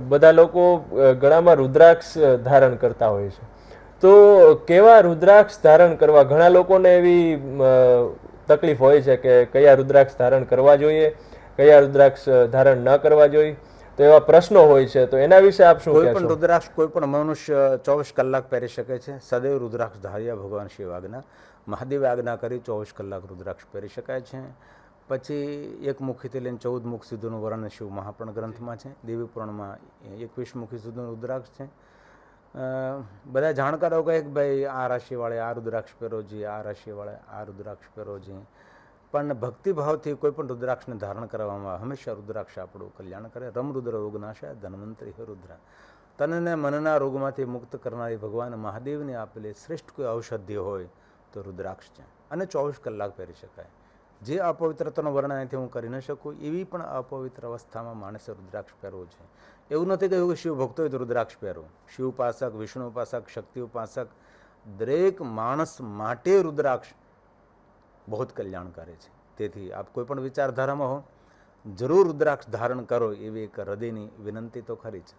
બધા લોકો ગળામાં રુદ્રાક્ષ ધારણ કરતા હોય છે. તો કેવા રુદ્રાક્ષ ધારણ કરવા? ઘણા લોકોને એવી તકલીફ હોય છે કે કયા રુદ્રાક્ષ ધારણ કરવા જોઈએ કયા રુદ્રાક્ષ ધારણ ન કરવા જોઈએ? તો એવા પ્રશ્નો હોય છે તો એના વિશે આપ શું કોઈ પણ રુદ્રાક્ષ કોઈ પણ મનુષ્ય ચોવીસ કલાક પહેરી શકે છે. સદૈવ રુદ્રાક્ષ ધાર્યા ભગવાન શિવ આજ્ઞા. મહાદેવ આજ્ઞા કરી ચોવીસ કલાક રુદ્રાક્ષ પહેરી શકાય છે. પછી એક મુખીથી લઈને ચૌદ મુખ સુધીનું વર્ણન શિવ મહાપણ ગ્રંથમાં છે. દેવી પુરાણમાં એકવીસ મુખી સુધીનું રુદ્રાક્ષ છે. બધા જાણકારો કહે કે ભાઈ આ રાશિવાળે આ રુદ્રાક્ષ પહેરોજી આ રાશિવાળે આ રુદ્રાક્ષ પહેરોજી પણ ભક્તિભાવથી કોઈ પણ રુદ્રાક્ષને ધારણ કરવામાં હંમેશા રુદ્રાક્ષ આપણું કલ્યાણ કરે. રમ રુદ્ર ધનવંતરી રુદ્ર. તનને મનના રોગમાંથી મુક્ત કરનારી ભગવાન મહાદેવને આપેલી શ્રેષ્ઠ કોઈ ઔષધિ હોય તો રુદ્રાક્ષ છે. અને ચોવીસ કલાક પહેરી શકાય. જે અપવિત્રતાનું વર્ણન અહીંથી હું કરી ન શકું, એવી પણ અપવિત્ર અવસ્થામાં માણસે રુદ્રાક્ષ પહેરવું છે. એવું નથી કહ્યું કે શિવ ભક્તો તો રુદ્રાક્ષ પહેરવું શિવ ઉપાસક વિષ્ણુ ઉપાસક શક્તિ ઉપાસક દરેક માણસ માટે રુદ્રાક્ષ બહુ જ કરે છે. તેથી આપ કોઈ પણ વિચારધારામાં હો, જરૂર રુદ્રાક્ષ ધારણ કરો એવી એક હૃદયની વિનંતી તો ખરી છે